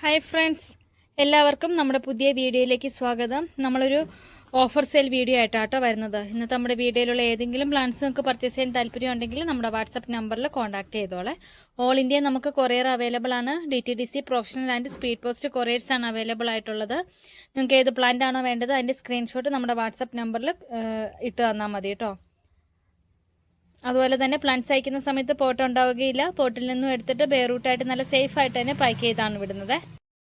Hi friends എല്ലാവർക്കും നമ്മുടെ പുതിയ വീഡിയോയിലേക്ക് സ്വാഗതം. നമ്മളൊരു ഓഫർ സെയിൽ വീഡിയോ ആയിട്ടാട്ടോ വരുന്നത്. ഇന്നത്തെ നമ്മുടെ വീഡിയോയിലുള്ള ഏതെങ്കിലും പ്ലാൻസ് നിങ്ങൾക്ക് പർച്ചേസ് ചെയ്യാൻ താല്പര്യം ഉണ്ടെങ്കിൽ നമ്മുടെ വാട്സപ്പ് നമ്പറിൽ കോൺടാക്ട് ചെയ്തോളെ. ഓൾ ഇന്ത്യ നമുക്ക് കൊറിയർ അവൈലബിൾ ആണ്. D T D C professional and speed post couriers ആണ് അവൈലബിൾ ആയിട്ടുള്ളത്. നിങ്ങൾക്ക് ഏത് പ്ലാന്റ് ആണോ വേണ്ടത് അതിന്റെ സ്ക്രീൻഷോട്ട് നമ്മുടെ വാട്സപ്പ് നമ്പറിൽ ഇട്ട് തന്നാൽ മതി കേട്ടോ അതുപോലെ തന്നെ പ്ലാന്റ്സ് അയക്കുന്ന സമയത്ത് പോട്ട് ഉണ്ടാവുകയില്ല. പോട്ടിൽ നിന്നും എടുത്തിട്ട് ബെയറൂട്ടായിട്ട് നല്ല സേഫ് ആയിട്ട് തന്നെ പാക്ക് ചെയ്താണ് വിടുന്നത്.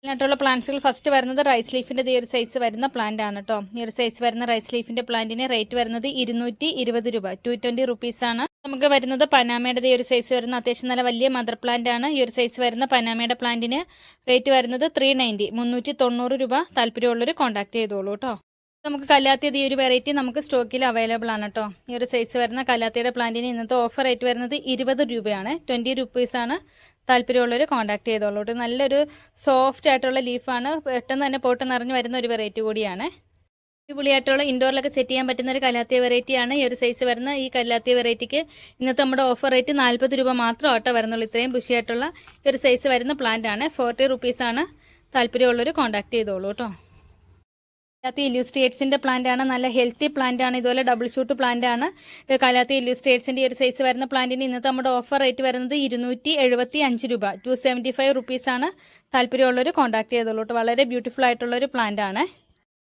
ഇതിനായിട്ടുള്ള പ്ലാന്റ്സുകൾ ഫസ്റ്റ് വരുന്നത് റൈസ് ലീഫിന്റെ ഈ ഒരു സൈസ് വരുന്ന പ്ലാന്റ് ആണ് കേട്ടോ ഈ ഒരു സൈസ് വരുന്ന റൈസ് ലീഫിന്റെ പ്ലാന്റിന് റേറ്റ് വരുന്നത് ഇരുന്നൂറ്റി ഇരുപത് രൂപ. ടു ട്വന്റി റുപ്പീസാണ് നമുക്ക് വരുന്നത് പനാമയുടെ ഈ ഒരു സൈസ് വരുന്ന അത്യാവശ്യം നല്ല വലിയ മദർ പ്ലാന്റ് ആണ്. ഈ ഒരു സൈസ് വരുന്ന പനാമയുടെ പ്ലാന്റിന് റേറ്റ് വരുന്നത് ത്രീ നയന്റി മുന്നൂറ്റി തൊണ്ണൂറ് രൂപ താല്പര്യമുള്ളവർ കോൺടാക്ട് ചെയ്തോളൂ കേട്ടോ നമുക്ക് കല്ലാത്തിയത് ഈ ഒരു വെറൈറ്റി നമുക്ക് സ്റ്റോക്കിൽ അവൈലബിൾ ആണ് കേട്ടോ ഈ ഒരു സൈസ് വരുന്ന കല്ലാത്തിയുടെ പ്ലാന്റിന് ഇന്നത്തെ ഓഫർ റേറ്റ് വരുന്നത് ഇരുപത് രൂപയാണ്. ട്വന്റി റുപ്പീസാണ് താല്പര്യമുള്ളവർ കോൺടാക്ട് ചെയ്തോളൂ നല്ലൊരു സോഫ്റ്റ് ആയിട്ടുള്ള ലീഫാണ് പെട്ടെന്ന് തന്നെ പോട്ട് നിറഞ്ഞ് വരുന്ന ഒരു വെറൈറ്റി കൂടിയാണ്. അടിപൊളിയായിട്ടുള്ള ഇൻഡോറിലൊക്കെ സെറ്റ് ചെയ്യാൻ പറ്റുന്ന ഒരു കല്ലാത്തിയ വെറൈറ്റിയാണ് ഈ ഒരു സൈസ് വരുന്ന ഈ കല്ലാത്തിയ വെറൈറ്റിക്ക് ഇന്നത്തെ നമ്മുടെ ഓഫർ റേറ്റ് നാൽപ്പത് രൂപ മാത്രം ഓട്ടോ വരുന്നുള്ളൂ. ഇത്രയും ബുഷിയായിട്ടുള്ള ഈ ഒരു സൈസ് വരുന്ന പ്ലാന്റ് ആണ്. ഫോർട്ടി റുപ്പീസാണ് താല്പര്യമുള്ളവർ കോൺടാക്ട് ചെയ്തോളൂ കേട്ടോ കലാത്തി ഇല്യൂസ്ട്രേറ്റ്സിന്റെ പ്ലാന്റ് ആണ്. നല്ല ഹെൽത്തി പ്ലാന്റ് ആണ്. ഇതുപോലെ ഡബിൾ ഷൂട്ട് പ്ലാന്റ് ആണ്. കലാത്തി ഇല്യൂസ്ട്രേറ്റ്സിന്റെ ഈ ഒരു സൈസ് വരുന്ന പ്ലാന്റിന് ഇന്നത്തെ നമ്മുടെ ഓഫർ റേറ്റ് വരുന്നത് ഇരുന്നൂറ്റി എഴുപത്തി അഞ്ച് രൂപ. ടു സെവന്റി ഫൈവ് റുപ്പീസാണ് താല്പര്യമുള്ളവർ കോൺടാക്ട് ചെയ്തോളൂ വളരെ ബ്യൂട്ടിഫുൾ ആയിട്ടുള്ള ഒരു പ്ലാന്റ് ആണ്.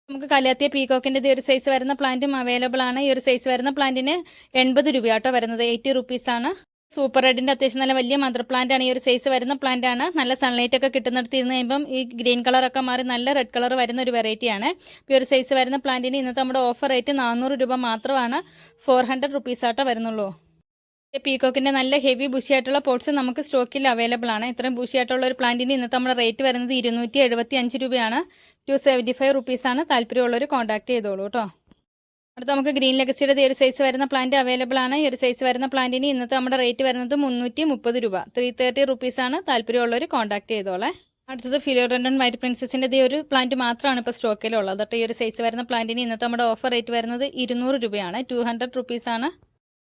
നമുക്ക് കലാത്തിയ പീകോക്കിന്റെ ഈ ഒരു സൈസ് വരുന്ന പ്ലാന്റും അവൈലബിൾ ആണ്. ഈ ഒരു സൈസ് വരുന്ന പ്ലാന്റിന് എൺപത് രൂപയാട്ടോ വരുന്നത്. എയ്റ്റി റുപ്പീസാണ് സൂപ്പർ റെഡിന്റെ അത്യാവശ്യം നല്ല വലിയ മദർ പ്ലാന്റ് ആണ്. ഈ ഒരു സൈസ് വരുന്ന പ്ലാന്റ് ആണ്. നല്ല സൺലൈറ്റ് ഒക്കെ കിട്ടുന്നിടത്ത് ഇരുന്ന് കഴിയുമ്പം ഈ ഗ്രീൻ കളർ ഒക്കെ മാറി നല്ല റെഡ് കളർ വരുന്ന ഒരു വെറൈറ്റി ആണ്. ഈ ഒരു സൈസ് വരുന്ന പ്ലാന്റിന് ഇന്നത്തെ നമ്മുടെ ഓഫർ റേറ്റ് നാനൂറ് രൂപ മാത്രമാണ്. ഫോർ ഹൺഡ്രഡ് റുപ്പീസ് ആട്ടോ വരുന്നുള്ളൂ. പീകോക്കിന്റെ നല്ല ഹെവി ബുഷി ആയിട്ടുള്ള പോട്ട്സ് നമുക്ക് സ്റ്റോക്കിൽ അവൈലബിൾ ആണ്. ഇത്രയും ബുഷിയായിട്ടുള്ള ഒരു പ്ലാന്റിന് ഇന്നത്തെ നമ്മുടെ റേറ്റ് വരുന്നത് ഇരുന്നൂറ്റി രൂപയാണ്. ടു സെവന്റി ഫൈവ് റുപ്പീസാണ് താല്പര്യമുള്ളവർ കോൺടാക്ട് ചെയ്തോളൂ കേട്ടോ. അടുത്ത നമുക്ക് ഗ്രീൻ ലെഗസിയുടെ ഈ ഒരു സൈസ് വരുന്ന പ്ലാന്റ് അവൈലബിൾ ആണ്. ഈ ഒരു സൈസ് വരുന്ന പ്ലാന്റിന് ഇന്നത്തെ നമ്മുടെ റേറ്റ് വരുന്നത് മുന്നൂറ്റി മുപ്പത് രൂപ ത്രീ തേർട്ടി റുപ്പീസാണ് താല്പര്യമുള്ളവർ കോൺടാക്ട് ചെയ്തോളെ. അടുത്തത് ഫിലോഡൻഡൻ വൈറ്റ് പ്രിൻസസിന്റെ ഈ ഒരു പ്ലാന്റ് മാത്രമാണ് ഇപ്പോൾ സ്റ്റോക്കിലുള്ളത് അതൊട്ട് ഈ ഒരു സൈസ് വരുന്ന പ്ലാന്റിന് ഇന്നത്തെ നമ്മുടെ ഓഫർ റേറ്റ് വരുന്നത് ഇരുന്നൂറ് രൂപയാണ്. ടു ഹൺഡ്രഡ് റുപ്പീസാണ്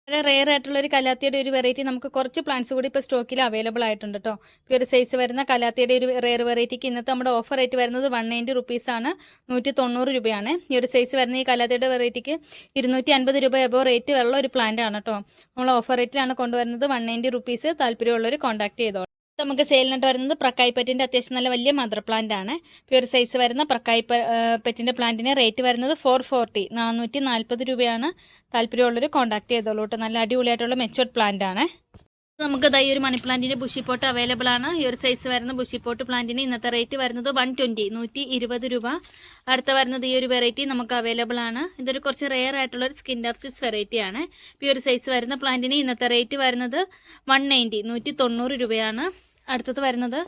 വളരെ റെയർ ആയിട്ടുള്ള ഒരു കലാത്തിയുടെ ഒരു വെറൈറ്റി നമുക്ക് കുറച്ച് പ്ലാന്റ്സ് കൂടി ഇപ്പോൾ സ്റ്റോക്കിൽ അവൈലബിൾ ആയിട്ടുണ്ട് കേട്ടോ ഈ ഒരു സൈസ് വരുന്ന കലാത്തിയുടെ ഒരു റെയർ വെറൈറ്റിക്ക് ഇന്നത്തെ നമ്മുടെ ഓഫർ റേറ്റ് വരുന്നത് വൺ നയന്റി റുപ്പീസാണ് നൂറ്റി തൊണ്ണൂറ് രൂപയാണ്. ഈ ഒരു സൈസ് വരുന്ന ഈ കലാത്തിയുടെ വെറൈറ്റിക്ക് ഇരുന്നൂറ്റി അൻപത് രൂപ എബോ റേറ്റ് ഉള്ള ഒരു പ്ലാന്റ് ആണ് കേട്ടോ നമ്മൾ ഓഫർ റേറ്റിലാണ് കൊണ്ടുവരുന്നത് വൺ നയന്റി റുപ്പീസ് താല്പര്യമുള്ളവർ കോൺടാക്ട് ചെയ്തോ നമുക്ക് സെയിലിനായിട്ട് വരുന്നത് പ്രക്കായ് പെറ്റിന്റെ അത്യാവശ്യം നല്ല വലിയ മദർ പ്ലാന്റ് ആണ്. പ്യൂർ സൈസ് വരുന്ന പ്രക്കായ് പെറ്റിന്റെ പ്ലാന്റിന് റേറ്റ് വരുന്നത് ഫോർ ഫോർട്ടി നാനൂറ്റി നാൽപ്പത് രൂപയാണ് താല്പര്യമുള്ളവർ കോൺടാക്ട് ചെയ്തോളൂ കേട്ടോ നല്ല അടിപൊളിയായിട്ടുള്ള മെച്ചുവർഡ് പ്ലാന്റ് ആണ്. നമുക്ക് ഈ ഒരു മണി പ്ലാന്റിന്റെ ബുഷിപ്പോട്ട് അവൈലബിൾ ആണ്. ഈ ഒരു സൈസ് വരുന്ന ബുഷിപ്പോട്ട് പ്ലാന്റിന് ഇന്നത്തെ റേറ്റ് വരുന്നത് വൺ ട്വന്റി നൂറ്റി ഇരുപത് രൂപ. അടുത്ത വരുന്നത് ഈ ഒരു വെറൈറ്റി നമുക്ക് അവൈലബിൾ ആണ്. ഇതൊരു കുറച്ച് റെയർ ആയിട്ടുള്ള ഒരു സ്കിൻ ഡാപ്സിസ് വെറൈറ്റി ആണ്. ഈ ഒരു സൈസ് വരുന്ന പ്ലാന്റിന് ഇന്നത്തെ റേറ്റ് വരുന്നത് വൺ നയന്റി നൂറ്റി തൊണ്ണൂറ് രൂപയാണ്. അടുത്തത് വരുന്നത്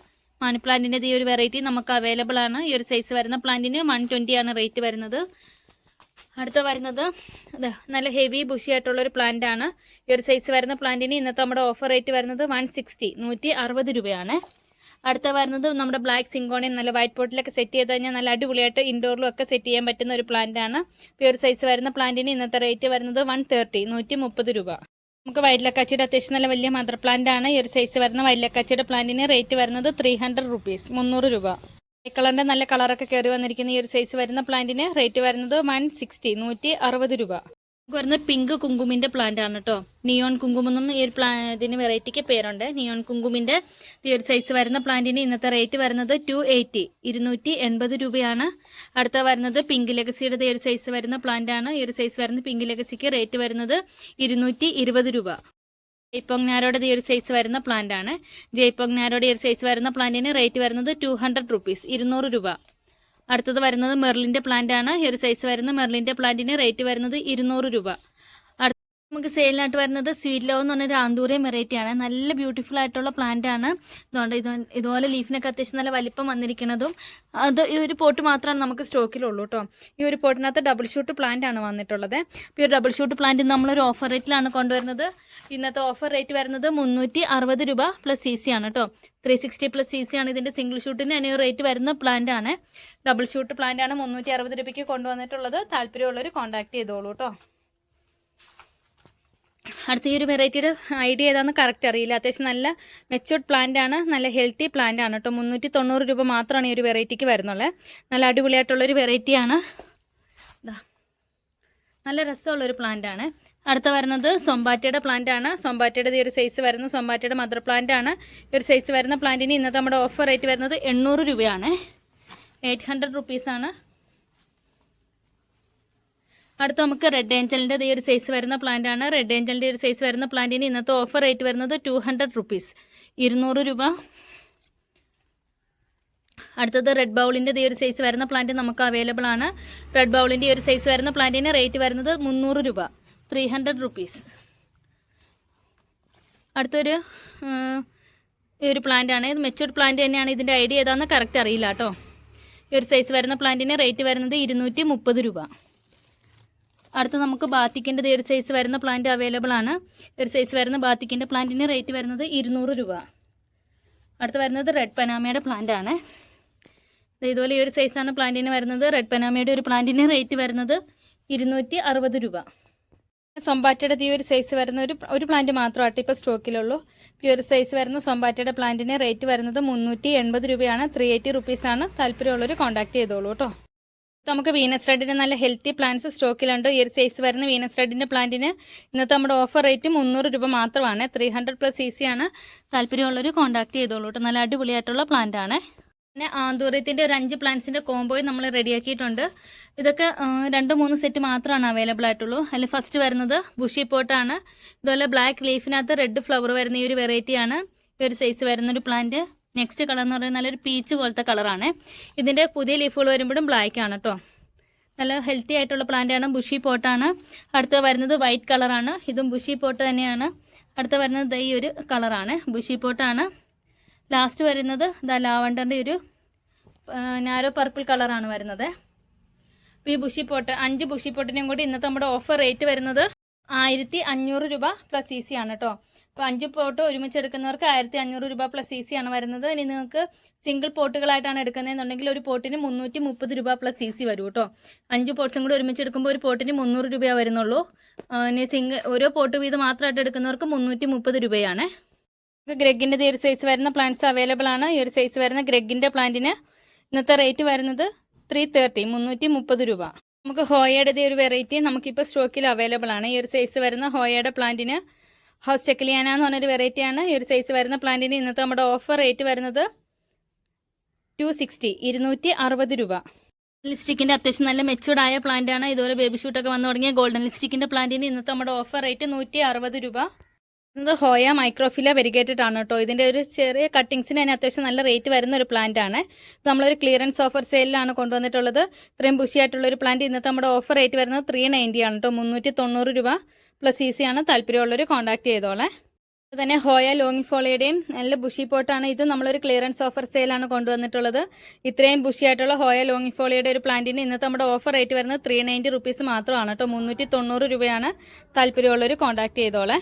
മണി പ്ലാന്റിന്റെ ഈ ഒരു വെറൈറ്റി നമുക്ക് അവൈലബിൾ ആണ്. ഈ ഒരു സൈസ് വരുന്ന പ്ലാന്റിന് വൺ ട്വന്റി ആണ് റേറ്റ് വരുന്നത്. അടുത്ത വരുന്നത് നല്ല ഹെവി ബുഷി ആയിട്ടുള്ളൊരു പ്ലാന്റ് ആണ്. ഈ ഒരു സൈസ് വരുന്ന പ്ലാന്റിന് ഇന്നത്തെ നമ്മുടെ ഓഫർ റേറ്റ് വരുന്നത് വൺ സിക്സ്റ്റി നൂറ്റി അറുപത് രൂപയാണ്. അടുത്ത വരുന്നത് നമ്മുടെ ബ്ലാക്ക് സിങ്കോണിയും നല്ല വൈറ്റ് പോട്ടിലൊക്കെ സെറ്റ് ചെയ്ത് കഴിഞ്ഞാൽ നല്ല അടിപൊളിയായിട്ട് ഇൻഡോറിലും ഒക്കെ സെറ്റ് ചെയ്യാൻ പറ്റുന്ന ഒരു പ്ലാന്റ് ആണ്. ഒരു സൈസ് വരുന്ന പ്ലാന്റിന് ഇന്നത്തെ റേറ്റ് വരുന്നത് വൺ തേർട്ടി നൂറ്റി മുപ്പത് രൂപ. നമുക്ക് വൈലക്കാച്ചിയുടെ അത്യാവശ്യം നല്ല വലിയ മദർ പ്ലാന്റ് ആണ്. ഈ ഒരു സൈസ് വരുന്ന വൈലക്കാച്ചിയുടെ പ്ലാന്റിന് റേറ്റ് വരുന്നത് ത്രീ ഹൺഡ്രഡ് റുപ്പീസ് മുന്നൂറ് രൂപ. കളറിന്റെ നല്ല കളറൊക്കെ കയറി വന്നിരിക്കുന്ന ഈ ഒരു സൈസ് വരുന്ന പ്ലാന്റിന് റേറ്റ് വരുന്നത് വൺ സിക്സ്റ്റി നൂറ്റി അറുപത് രൂപ. വരുന്നത് പിങ്ക് കുങ്കുമിന്റെ പ്ലാന്റ് ആണ് കേട്ടോ നിയോൺ കുങ്കുമെന്നും ഈ ഒരു പ്ലാ ഇതിന് വെറൈറ്റിക്ക് പേരുണ്ട്. നിയോൺ കുങ്കുമിന്റെ ഈ ഒരു സൈസ് വരുന്ന പ്ലാന്റിന് ഇന്നത്തെ റേറ്റ് വരുന്നത് ടു എയ്റ്റി ഇരുന്നൂറ്റി എൺപത് രൂപയാണ്. അടുത്ത വരുന്നത് പിങ്ക് ലെഗസിയുടെ ഈ ഒരു സൈസ് വരുന്ന പ്ലാന്റ് ആണ്. ഈ ഒരു സൈസ് വരുന്ന പിങ്ക് ലെഗസിക്ക് റേറ്റ് വരുന്നത് ഇരുന്നൂറ്റി രൂപ. ജയ്പോങ് ഈ ഒരു സൈസ് വരുന്ന പ്ലാന്റ് ആണ്. ജയ്പോങ്നാരോടെ ഈ ഒരു സൈസ് വരുന്ന പ്ലാന്റിന് റേറ്റ് വരുന്നത് ടു ഹൺഡ്രഡ് റുപ്പീസ് ഇരുന്നൂറ് രൂപ. അടുത്തത് വരുന്നത് മെർലിന്റെ പ്ലാന്റ് ആണ്. ഈ ഒരു സൈസ് വരുന്ന മെർലിന്റെ പ്ലാന്റിന് റേറ്റ് വരുന്നത് ഇരുന്നൂറ് രൂപ. നമുക്ക് സെയിലിനായിട്ട് വരുന്നത് സ്വീറ്റ് ലവ് എന്ന് പറഞ്ഞൊരു ആന്തൂറിയം വെറൈറ്റി ആണ്. നല്ല ബ്യൂട്ടിഫുൾ ആയിട്ടുള്ള പ്ലാന്റ് ആണ്. ഇതുകൊണ്ട് ഇത് ഇതുപോലെ ലീഫിനൊക്കെ അത്യാവശ്യം നല്ല വലിപ്പം വന്നിരിക്കുന്നതും അത് ഈ ഒരു പോട്ട് മാത്രമാണ് നമുക്ക് സ്റ്റോക്കിലുള്ളൂ കേട്ടോ ഈ ഒരു പോട്ടിനകത്ത് ഡബിൾ ഷൂട്ട് പ്ലാന്റ് ആണ് വന്നിട്ടുള്ളത്. ഈ ഒരു ഡബിൾ ഷൂട്ട് പ്ലാന്റ് നമ്മളൊരു ഓഫർ റേറ്റിലാണ് കൊണ്ടുവരുന്നത്. ഇന്നത്തെ ഓഫർ റേറ്റ് വരുന്നത് മുന്നൂറ്റി അറുപത് രൂപ പ്ലസ് സി സി ആണ് കേട്ടോ three sixty plus C C ആണ് ഇതിന്റെ സിംഗിൾ ഷൂട്ടിന് അതിന് റേറ്റ് വരുന്ന പ്ലാന്റ് ആണ്. ഡബിൾ ഷൂട്ട് പ്ലാന്റ് ആണ് മുന്നൂറ്റി അറുപത് രൂപയ്ക്ക് കൊണ്ടുവന്നിട്ടുള്ളത്. താല്പര്യമുള്ളവർ കോൺടാക്ട് ചെയ്തോളൂ കേട്ടോ അടുത്ത ഈ ഒരു വെറൈറ്റിയുടെ ഐഡിയ ഏതാണെന്ന് കറക്റ്റ് അറിയില്ല. അത്യാവശ്യം നല്ല മെച്ചുവർഡ് പ്ലാന്റ് ആണ് നല്ല ഹെൽത്തി പ്ലാന്റ് ആണ് കേട്ടോ. മുന്നൂറ്റി തൊണ്ണൂറ് രൂപ മാത്രമാണ് ഈ ഒരു വെറൈറ്റിക്ക് വരുന്നുള്ളത് നല്ല അടിപൊളിയായിട്ടുള്ളൊരു വെറൈറ്റിയാണ് ഇതാ നല്ല രസമുള്ളൊരു പ്ലാന്റ് ആണ്. അടുത്ത വരുന്നത് സൊമ്പാറ്റയുടെ പ്ലാന്റ് ആണ്. സൊമ്പാറ്റയുടെ ഈ ഒരു സൈസ് വരുന്നത് സൊമ്പാറ്റയുടെ മദർ പ്ലാന്റ് ആണ്. ഈ ഒരു സൈസ് വരുന്ന പ്ലാന്റിന് ഇന്നത്തെ നമ്മുടെ ഓഫർ റേറ്റ് വരുന്നത് എണ്ണൂറ് രൂപയാണ്. എയ്റ്റ് ഹൺഡ്രഡ് റുപ്പീസാണ് അടുത്ത നമുക്ക് റെഡ് ഏഞ്ചലിന്റെ ഈ ഒരു സൈസ് വരുന്ന പ്ലാന്റ് ആണ്. റെഡ് ഏഞ്ചലിന്റെ ഒരു സൈസ് വരുന്ന പ്ലാന്റിന് ഇന്നത്തെ ഓഫർ റേറ്റ് വരുന്നത് ടു ഹൺഡ്രഡ് റുപ്പീസ് ഇരുന്നൂറ് രൂപ. അടുത്തത് റെഡ് ബൗളിന്റെ ഈ ഒരു സൈസ് വരുന്ന പ്ലാന്റ് നമുക്ക് അവൈലബിൾ ആണ്. റെഡ് ബൗളിന്റെ ഒരു സൈസ് വരുന്ന പ്ലാന്റിന് റേറ്റ് വരുന്നത് മുന്നൂറ് രൂപ. ത്രീ ഹൺഡ്രഡ് റുപ്പീസ് അടുത്തൊരു ഈ ഒരു പ്ലാന്റ് ആണ്. ഇത് മെച്ചൂർഡ് പ്ലാന്റ് തന്നെയാണ്. ഇതിന്റെ ഐഡിയ ഏതാണെന്ന് കറക്റ്റ് അറിയില്ല കേട്ടോ. ഈ ഒരു സൈസ് വരുന്ന പ്ലാന്റിന് റേറ്റ് വരുന്നത് ഇരുന്നൂറ്റി രൂപ. അടുത്ത് നമുക്ക് ബാത്തിക്കിന്റെ ഒരു സൈസ് വരുന്ന പ്ലാന്റ് അവൈലബിൾ ആണ്. ഒരു സൈസ് വരുന്ന ബാത്തിക്കിന്റെ പ്ലാന്റിന് റേറ്റ് വരുന്നത് ഇരുന്നൂറ് രൂപ. അടുത്ത് വരുന്നത് റെഡ് പനാമയുടെ പ്ലാന്റ് ആണ്. ഇതുപോലെ ഈ ഒരു സൈസാണ് പ്ലാന്റിന് വരുന്നത്. റെഡ് പനാമയുടെ ഒരു പ്ലാന്റിന് റേറ്റ് വരുന്നത് ഇരുന്നൂറ്റി അറുപത് രൂപ. സൊമ്പാറ്റയുടെ ഈ ഒരു സൈസ് വരുന്ന ഒരു ഒരു പ്ലാന്റ് മാത്രമായിട്ട് ഇപ്പോൾ സ്റ്റോക്കിലുള്ളൂ ഈ ഒരു സൈസ് വരുന്ന സൊമ്പാറ്റയുടെ പ്ലാന്റിന് റേറ്റ് വരുന്നത് മുന്നൂറ്റി എൺപത് രൂപയാണ് ത്രീ എയ്റ്റി റുപ്പീസാണ് താല്പര്യമുള്ളവർ കോൺടാക്ട് ചെയ്തോളൂ കേട്ടോ. നമുക്ക് വീനസ് റെഡിന്റെ നല്ല ഹെൽത്തി പ്ലാന്റ്സ് സ്റ്റോക്കിലുണ്ട് ഈ ഒരു സൈസ് വരുന്ന വീനസ് റെഡിന്റെ പ്ലാന്റിന് ഇന്നത്തെ നമ്മുടെ ഓഫർ റേറ്റ് മുന്നൂറ് രൂപ മാത്രമാണ്. Three hundred plus C C ആണ്. താല്പര്യമുള്ളവർ കോൺടാക്ട് ചെയ്തോളൂ കേട്ടോ നല്ല അടിപൊളിയായിട്ടുള്ള പ്ലാന്റ് ആണ്. പിന്നെ ആന്തൂര്യത്തിന്റെ ഒരു അഞ്ച് പ്ലാന്റ്സിന്റെ കോംബോയും നമ്മൾ റെഡിയാക്കിയിട്ടുണ്ട് ഇതൊക്കെ രണ്ട് മൂന്ന് സെറ്റ് മാത്രമാണ് അവൈലബിൾ ആയിട്ടുള്ളൂ. അതിൽ ഫസ്റ്റ് വരുന്നത് ബുഷി പോട്ടാണ് ഇതുപോലെ ബ്ലാക്ക് ലീഫിനകത്ത് റെഡ് ഫ്ലവർ വരുന്ന ഈ ഒരു വെറൈറ്റിയാണ് ഈ ഒരു സൈസ് വരുന്നൊരു പ്ലാന്റ് നെക്സ്റ്റ് കളർ എന്ന് പറയുന്നത് നല്ലൊരു പീച്ച് പോലത്തെ കളറാണ് ഇതിന്റെ പുതിയ ലീഫുകൾ വരുമ്പോഴും ബ്ലാക്ക് ആണ് കേട്ടോ നല്ല ഹെൽത്തി ആയിട്ടുള്ള പ്ലാന്റ് ആണ്. ബുഷി പോട്ടാണ് അടുത്ത വരുന്നത് വൈറ്റ് കളറാണ് ഇതും ബുഷി പോട്ട് തന്നെയാണ്. അടുത്ത വരുന്നത് ഈ ഒരു കളറാണ് ബുഷി പോട്ടാണ് ലാസ്റ്റ് വരുന്നത് ദ ലാവണ്ടറിന്റെ ഒരു നാരോ പർപ്പിൾ കളറാണ് വരുന്നത്. ഈ ബുഷി പോട്ട് അഞ്ച് ബുഷി പോട്ടിനെയും കൂടി ഇന്നത്തെ നമ്മുടെ ഓഫർ റേറ്റ് വരുന്നത് ആയിരത്തി അഞ്ഞൂറ് രൂപ പ്ലസ് സി സി ആണ് കേട്ടോ അപ്പോൾ അഞ്ച് പോട്ട് ഒരുമിച്ച് എടുക്കുന്നവർക്ക് ആയിരത്തി അഞ്ഞൂറ് രൂപ പ്ലസ് സി സി ആണ് വരുന്നത്. ഇനി നിങ്ങൾക്ക് സിംഗിൾ പോട്ടുകളായിട്ടാണ് എടുക്കുന്നതെന്നുണ്ടെങ്കിൽ ഒരു പോട്ടിന് മുന്നൂറ്റി മുപ്പത് രൂപ പ്ലസ് സി സി വരും കേട്ടോ. അഞ്ച് പോട്ട്സും കൂടി ഒരുമിച്ച് എടുക്കുമ്പോൾ ഒരു പോട്ടിന് മുന്നൂറ് രൂപയേ വരുന്നുള്ളൂ. ഇനി സിംഗിൾ ഓരോ പോട്ട് വീതം മാത്രമായിട്ട് എടുക്കുന്നവർക്ക് മുന്നൂറ്റി മുപ്പത് രൂപയാണ് ഗ്രെഗിന്റെ ഈ ഒരു സൈസ് വരുന്ന പ്ലാന്റ്സ് അവൈലബിൾ ആണ്. ഈ ഒരു സൈസ് വരുന്ന ഗ്രെഗിന്റെ പ്ലാന്റിന് ഇന്നത്തെ റേറ്റ് വരുന്നത് ത്രീ തേർട്ടി മുന്നൂറ്റി മുപ്പത് രൂപ. നമുക്ക് ഹോയയുടെ ഒരു വെറൈറ്റി നമുക്കിപ്പോൾ സ്റ്റോക്കിൽ അവൈലബിൾ ആണ്. ഈ ഒരു സൈസ് വരുന്ന ഹോയയുടെ പ്ലാന്റിന് ഹൗസ് ചെക്കലിയാന എന്ന് പറഞ്ഞൊരു വെറൈറ്റിയാണ് ഈ ഒരു സൈസ് വരുന്ന പ്ലാന്റിന് ഇന്നത്തെ നമ്മുടെ ഓഫർ റേറ്റ് വരുന്നത് ടു സിക്സ്റ്റി ഇരുന്നൂറ്റി അറുപത് രൂപ ലിപ്സ്റ്റിക്കിന്റെ അത്യാവശ്യം നല്ല മെച്ചൂർഡ് ആയ പ്ലാന്റ് ആണ്. ഇതുപോലെ ബേബി ഷൂട്ടൊക്കെ വന്നു തുടങ്ങിയ ഗോൾഡൻ ലിപ്സ്റ്റിക്കിന്റെ പ്ലാന്റിന് ഇന്നത്തെ നമ്മുടെ ഓഫർ റേറ്റ് നൂറ്റി അറുപത് രൂപ. ഇത് ഹോയ മൈക്രോഫില വെരിഗേറ്റഡ് ആണ് കേട്ടോ. ഇതിന്റെ ഒരു ചെറിയ കട്ടിങ്സിന് തന്നെ അത്യാവശ്യം നല്ല റേറ്റ് വരുന്ന ഒരു പ്ലാന്റ് ആണ്. നമ്മളൊരു ക്ലിയറൻസ് ഓഫർ സെയിലാണ് കൊണ്ടുവന്നിട്ടുള്ളത്. ഇത്രയും ബുഷിയായിട്ടുള്ള ഒരു പ്ലാന്റ് ഇന്നത്തെ നമ്മുടെ ഓഫർ റേറ്റ് വരുന്നത് ത്രീ നയന്റി ആണ് കേട്ടോ. മുന്നൂറ്റി തൊണ്ണൂറ് രൂപ പ്ലസ് ഈസി ആണ് താല്പര്യമുള്ളവർ കോൺടാക്ട് ചെയ്തോളെ. തന്നെ ഹോയ ലോങ്ങിഫോളയുടെയും നല്ല ബുഷി പോട്ടാണ് ഇത് നമ്മളൊരു ക്ലിയറൻസ് ഓഫർ സെയിലാണ് കൊണ്ടുവന്നിട്ടുള്ളത്. ഇത്രയും ബുഷി ആയിട്ടുള്ള ഹോയ ലോങ്ങിഫോളിയുടെ ഒരു പ്ലാന്റിന് ഇന്നത്തെ നമ്മുടെ ഓഫർ റേറ്റ് വരുന്നത് ത്രീ നയന്റി റുപ്പീസ് മാത്രമാണ് കേട്ടോ. മുന്നൂറ്റി തൊണ്ണൂറ് രൂപയാണ് താല്പര്യമുള്ളവർ കോൺടാക്ട് ചെയ്തോളെ.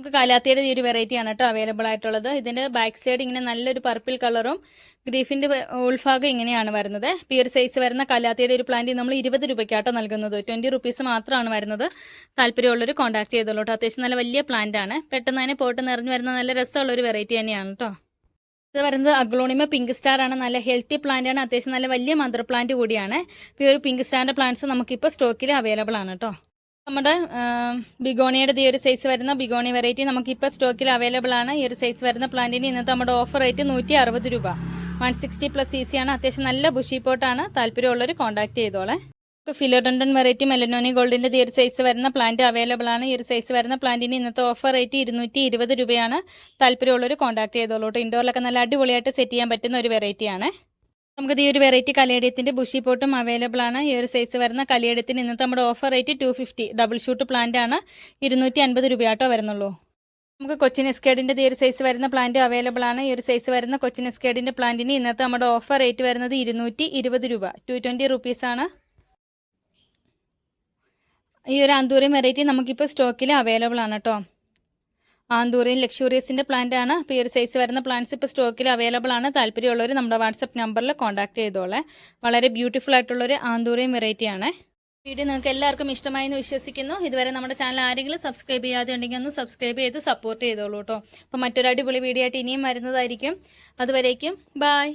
നമുക്ക് കാലാത്തിയുടെ ഈ ഒരു വെറൈറ്റി ആണ് കേട്ടോ അവൈലബിൾ ആയിട്ടുള്ളത്. ഇതിന്റെ ബാക്ക് സൈഡ് ഇങ്ങനെ നല്ലൊരു പർപ്പിൾ കളറും ഗ്രീഫിന്റെ ഉൾഭാഗം ഇങ്ങനെയാണ് വരുന്നത്. ഈ ഒരു സൈസ് വരുന്ന കലാത്തിയുടെ ഒരു പ്ലാന്റ് നമ്മൾ ഇരുപത് രൂപയ്ക്കാട്ടോ നൽകുന്നത്. ട്വന്റി റുപ്പീസ് മാത്രമാണ് വരുന്നത്. താല്പര്യമുള്ളവർ കോൺടാക്ട് ചെയ്തോളൂ കേട്ടോ. അത്യാവശ്യം നല്ല വലിയ പ്ലാന്റ് ആണ്. പെട്ടെന്ന് തന്നെ പോട്ട് നിറഞ്ഞു വരുന്ന നല്ല രസമുള്ള ഒരു വെറൈറ്റി തന്നെയാണ് കേട്ടോ. ഇത് വരുന്നത് അഗ്ലോണിമ പിങ്ക് സ്റ്റാർ ആണ്. നല്ല ഹെൽത്തി പ്ലാന്റ് ആണ്. അത്യാവശ്യം നല്ല വലിയ മദർ പ്ലാന്റ് കൂടിയാണ്. ഈ ഒരു പിങ്ക് സ്റ്റാറിന്റെ പ്ലാന്റ്സ് നമുക്കിപ്പോൾ സ്റ്റോക്കിൽ അവൈലബിൾ ആണ് കേട്ടോ. നമ്മുടെ ബിഗോണിയുടെ ഈ ഒരു സൈസ് വരുന്ന ബിഗോണി വെറൈറ്റി നമുക്കിപ്പോൾ സ്റ്റോക്കിൽ അവൈലബിൾ ആണ്. ഈ ഒരു സൈസ് വരുന്ന പ്ലാന്റിന് ഇന്നത്തെ നമ്മുടെ ഓഫർ റേറ്റ് നൂറ്റി അറുപത് രൂപ. One sixty plus C C ആണ്. അത്യാവശ്യം നല്ല ബുഷി പോട്ടാണ് താല്പര്യമുള്ളവർ കോൺടാക്ട് ചെയ്തോളെ. ഫിലോഡൻഡൻ വെറൈറ്റി മെലനോണി ഗോൾഡിന്റെ ഈ ഒരു സൈസ് വരുന്ന പ്ലാന്റ് അവൈലബിൾ ആണ്. ഈ ഒരു സൈസ് വരുന്ന പ്ലാന്റിന് ഇന്നത്തെ ഓഫർ റേറ്റ് ഇരുന്നൂറ്റി ഇരുപത് രൂപയാണ്. താല്പര്യമുള്ളവർ കോൺടാക്ട് ചെയ്തോളൂ ഇൻഡോറിലൊക്കെ നല്ല അടിപൊളിയായിട്ട് സെറ്റ് ചെയ്യാൻ പറ്റുന്ന ഒരു വെറൈറ്റിയാണ് നമുക്ക് ഈ ഒരു വെറൈറ്റി കലയടയത്തിന്റെ ബുഷി പോട്ടും അവൈലബിൾ ആണ്. ഈ ഒരു സൈസ് വരുന്ന കലയടത്തിന് ഇന്നത്തെ നമ്മുടെ offer rate two fifty double shoot plant ആണ്. ഇരുന്നൂറ്റി അൻപത് രൂപയാട്ടോ വരുന്നുള്ളൂ. നമുക്ക് കൊച്ചിൻ എസ്കേഡിന്റെ ഈ ഒരു സൈസ് വരുന്ന പ്ലാന്റ് അവൈലബിൾ ആണ്. ഈ ഒരു സൈസ് വരുന്ന കൊച്ചിൻ എസ്കേഡിന്റെ പ്ലാന്റിന് ഇന്നത്തെ നമ്മുടെ ഓഫർ റേറ്റ് വരുന്നത് ഇരുന്നൂറ്റി ഇരുപത് രൂപ ടു ട്വന്റി റുപ്പീസാണ് ഈ ഒരു ആന്തൂറിയം വെറൈറ്റി നമുക്കിപ്പോൾ സ്റ്റോക്കിൽ അവൈലബിൾ ആണ് കേട്ടോ ആന്തൂറിയൻ ലക്ഷൂറിയസിന്റെ പ്ലാന്റ് ആണ്. അപ്പോൾ ഈ ഒരു സൈസ് വരുന്ന പ്ലാന്റ്സ് ഇപ്പോൾ സ്റ്റോക്കിൽ അവൈലബിൾ ആണ്. താല്പര്യമുള്ളവർ നമ്മുടെ വാട്സപ്പ് നമ്പറിൽ കോൺടാക്ട് ചെയ്തോളെ. വളരെ ബ്യൂട്ടിഫുൾ ആയിട്ടുള്ളൊരു ആന്തൂറിയം വെറൈറ്റി ആണ്. വീഡിയോ നിങ്ങൾക്ക് എല്ലാവർക്കും ഇഷ്ടമായി എന്ന് വിശ്വസിക്കുന്നു. ഇതുവരെ നമ്മുടെ ചാനൽ ആരെങ്കിലും സബ്സ്ക്രൈബ് ചെയ്യാതെ ഉണ്ടെങ്കിൽ ഒന്ന് സബ്സ്ക്രൈബ് ചെയ്ത് സപ്പോർട്ട് ചെയ്തോളൂ കേട്ടോ അപ്പോൾ മറ്റൊരു അടിപൊളി വീഡിയോ ആയിട്ട് ഇനിയും വരുന്നതായിരിക്കും. അതുവരേക്കും ബായ്